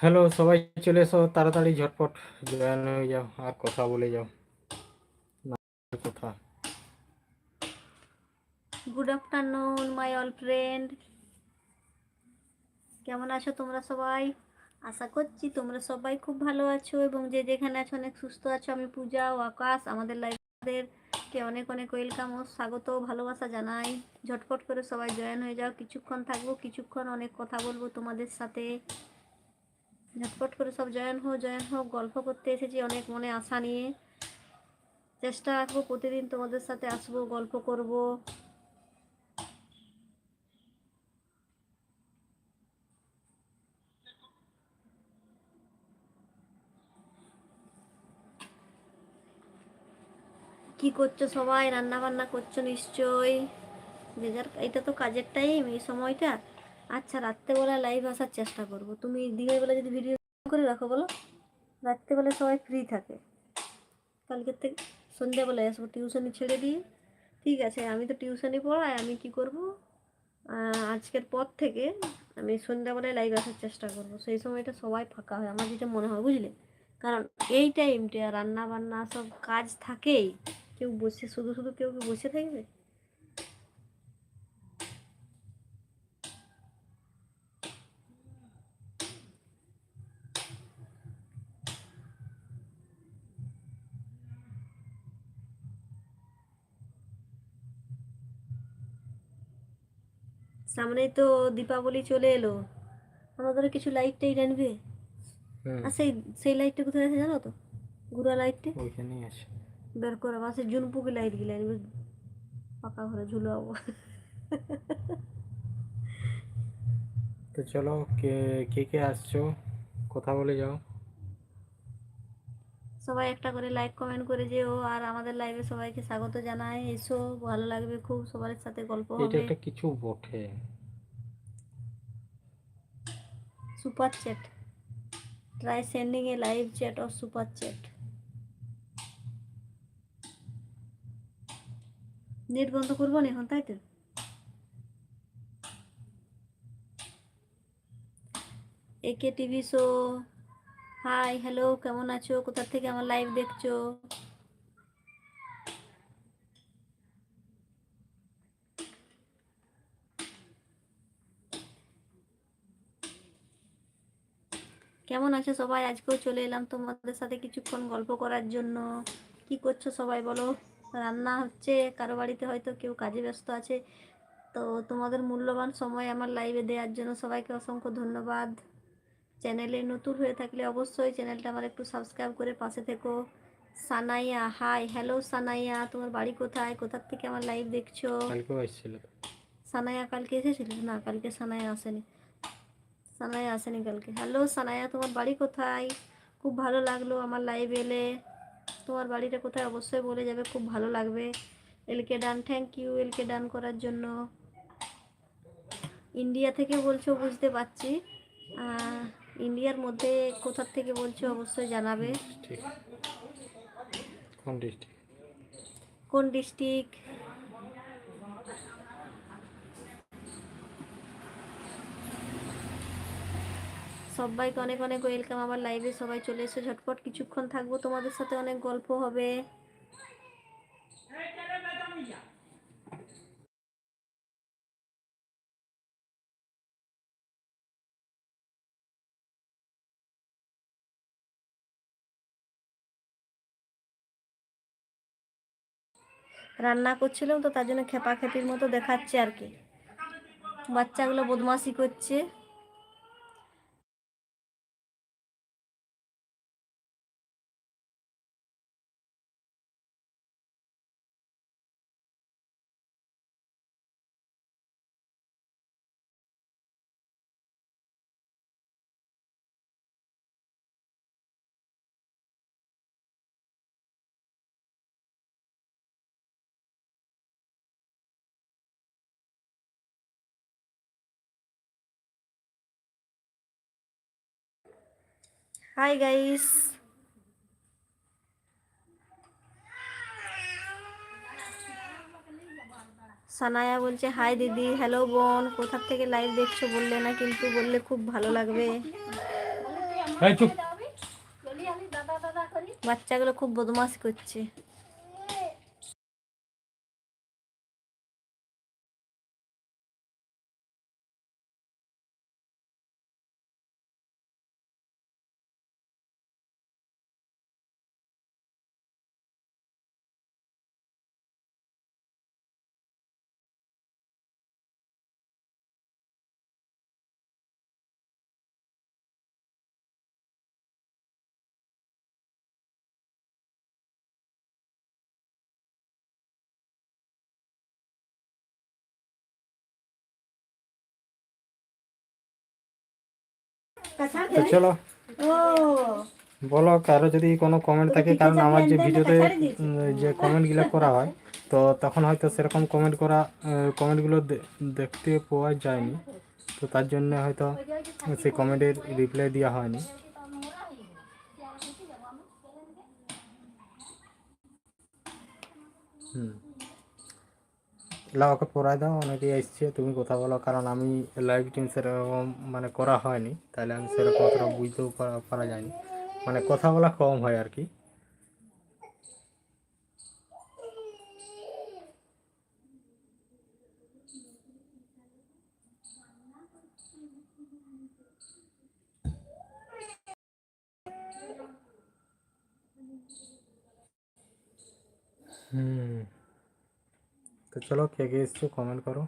Hello, সবাই চলে এসো তাড়াতাড়ি ঝটপট। জয়েন হয়ে যাও, আর কথা বলে যাও। কথা। Good afternoon my all friend কেমন আছো তোমরা সবাই? আশা করছি তোমরা সবাই খুব ভালো আছো এবং যে যেখানে আছো, অনেক সুস্থ আছো। আমি পূজা ও আকাশ, আমাদের লাইফদেরকে অনেক অনেক ওয়েলকাম ও স্বাগত ভালোবাসা জানাই। ঝটপট করে সবাই জয়েন হয়ে যাও। কিছুক্ষণ থাকব, কিছুক্ষণ অনেক কথা বলব তোমাদের সাথে। ঝটপট করে সব জয়েন হোক জয়েন হোক, গল্প করতে এসেছি অনেক মনে আশা নিয়ে। চেষ্টা রাখব, প্রতিদিন তোমাদের সাথে আসব, গল্প করব। কি করছ সবাই? রান্না বান্না করছ নিশ্চয়ই? যে যার এটা তো কাজের টাইম এই সময়টা। আচ্ছা রাত্রেবেলা লাইভ আসার চেষ্টা করব। তুমি দিনের বেলা যদি ভিডিও করে রাখো বলো? রাত্রেবেলা সবাই ফ্রি থাকে। কালকের থেকে সন্ধ্যাবেলায় আসব টিউশনি ছেড়ে দিয়ে। ঠিক আছে, আমি তো টিউশনি পড়াই, আমি কি করব? আজকের পর থেকে আমি সন্ধ্যাবেলায় লাইভ আসার চেষ্টা করব। সেই সময়টা সবাই ফাঁকা হয়, আমার যেটা মনে হয়, বুঝলে? কারণ এই টাইমটা রান্না বান্না সব কাজ থাকেই। কেউ বসে, শুধু শুধু কেউ কি বসে থাকবে? সামনেই তো দীপাবলি চলে এলো। আমাদের কিছু লাইট টাইট আনবে আর সেই সেই লাইটটা কোথায় আছে জানো তো? ঘুরা লাইটটা ওইখানেই আছে। বের করে আমার সেই জুনপুকি লাইট গিলা আনবে পাকা ঘরে ঝুলাবো তো চলো কে কে কে আসছো? কথা বলে যাও। সবাই একটা করে লাইক কমেন্ট করে যেও। আর আমাদের লাইভে সবাইকে স্বাগত জানাই। এসো ভালো লাগবে খুব সবার সাথে গল্প হবে। এটা একটা কিছু বটে। Super chat try sending a live chat or super chat net বন্ধ করব না এখন তাই তো? একে টিভি শো হাই হ্যালো কেমন আছো? কোথা থেকে আমার লাইভ দেখছ? কেমন আছো সবাই? আজকেও চলে এলাম তোমাদের সাথে কিছুক্ষণ গল্প করার জন্য। কি করছ সবাই বলো? রান্না হচ্ছে, কারও বাড়িতে হয়তো কেউ কাজে ব্যস্ত আছে। তো তোমাদের মূল্যবান সময় আমার লাইভে দেওয়ার জন্য সবাইকে অসংখ্য ধন্যবাদ। চ্যানেলে নতুন হয়ে থাকলে অবশ্যই চ্যানেলটা আমার একটু সাবস্ক্রাইব করে পাশে থেকো। সানাইয়া হাই হ্যালো সানাইয়া তোমার বাড়ি কোথায়? কোথার থেকে আমার লাইভ দেখছ? আসছিল। সানায়া কালকে এসেছিল? না কালকে সানাইয়া আসেনি। সানায়া আসেনি কালকে। হ্যালো সানায়া তোমার বাড়ি কোথায়? খুব ভালো লাগল আমার লাইভ এলে। তোমার বাড়িটা কোথায়? অবশ্যই বলে যাবে খুব ভালো লাগবে। এলকে ডান থ্যাংক ইউ এলকে ডান করার জন্য। ইন্ডিয়া থেকে বলছো বুঝতে পারছি। ইন্ডিয়ার মধ্যে কোথার থেকে বলছো অবশ্যই জানাবে। কোন ডিস্ট্রিক্ট কোন ডিস্ট্রিক্ট সবাইকে অনেক অনেক ওয়েলকাম আমার লাইভে সবাই চলে এসে ঝটপট। কিছুক্ষণ থাকব। তোমাদের সাথে অনেক গল্প হবে। রান্না করছিলাম তো তার জন্য খেপা খেপির মতো দেখাচ্ছে আর কি। বাচ্চাগুলো বদমাশি করছে। হাই গাইস সানায়া বলছে হাই দিদি। হ্যালো বোন। কোথা থেকে লাইভ দেখছ? বললে না কিন্তু বললে খুব ভালো লাগবে। বাচ্চাগুলো খুব বদমাশ করছে। তো চলো। বলো কারও যদি কোনো কমেন্ট থাকে কারণ আমার যে ভিডিওতে যে কমেন্টগুলো করা হয় তো তখন হয়তো সেরকম কমেন্ট করা কমেন্টগুলো দেখতে পাওয়া যায়নি। তো তার জন্য হয়তো সেই কমেন্টের রিপ্লাই দেওয়া হয়নি। হুম। এলা পড়াই দাও, অনেকে এসছে, তুমি কথা বলো, কারণ আমি লাইভ টিম সেরকম মানে করা হয়নি, তাহলে আমি সেরকম অতটা বুঝতেও পারা যায়নি। মানে কথা বলা কম হয় আর কি হুম তো চলো কে কে এসছো কমেন্ট করো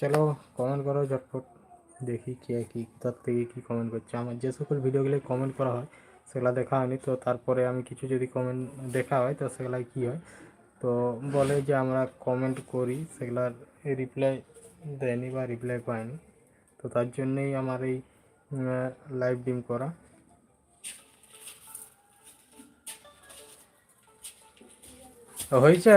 চলো কমেন্ট করো ঝটপট। দেখি কে কি কোথার থেকে কি কমেন্ট করছে। আমার যে সকল ভিডিওগুলো কমেন্ট করা হয়, সেগুলো দেখা হয়নি। তো তারপরে আমি কিছু যদি কমেন্ট দেখা হয়, তো সেগুলাই কি হয়? তো বলে যে আমরা কমেন্ট করি, সেগুলার রিপ্লাই দেয়নি বা রিপ্লাই পাইনি। তো তার জন্যই আমার এই লাইভ ডিম করা। হয়েছে?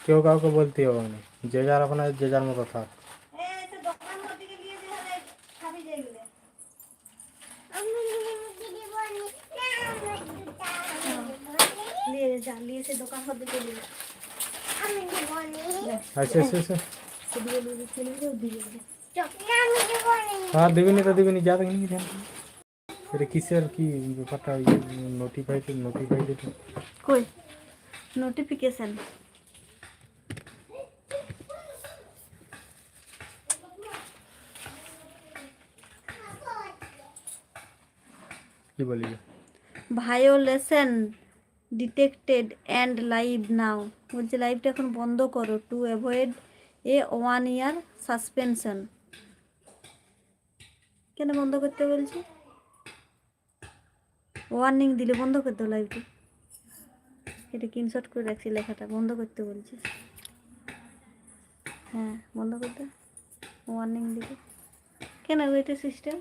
কেউ কাউকে বলতে হবে না যে যার আপনার যে যার মতো থাক নিয়ে যা নিয়ে এসে দোকান হতে চলে যা আমি দেবনি আচ্ছা আচ্ছা আচ্ছা সেদিকে নিয়ে চলে যাও দিয়ে দেবে আমি দেবনি হ্যাঁ দিবিনি তো দিবিনি যা দেখিনি ধ্যান এটা কিসের কি ব্যাপারটা নোটিফাই নোটিফাই দিতে কই নোটিফিকেশন কি বলি violation detected and live now. বলছে লাইভটা এখন বন্ধ করো to avoid a one year suspension কেন বন্ধ করতে বলছে? ওয়ার্নিং দিলে বন্ধ করতে লাইভটা। এটা স্ক্রিনশট করে রাখছি লেখাটা, বন্ধ করতে বলছে। হ্যাঁ বন্ধ করতে ওয়ার্নিং দিলে। কেন ওইটা সিস্টেম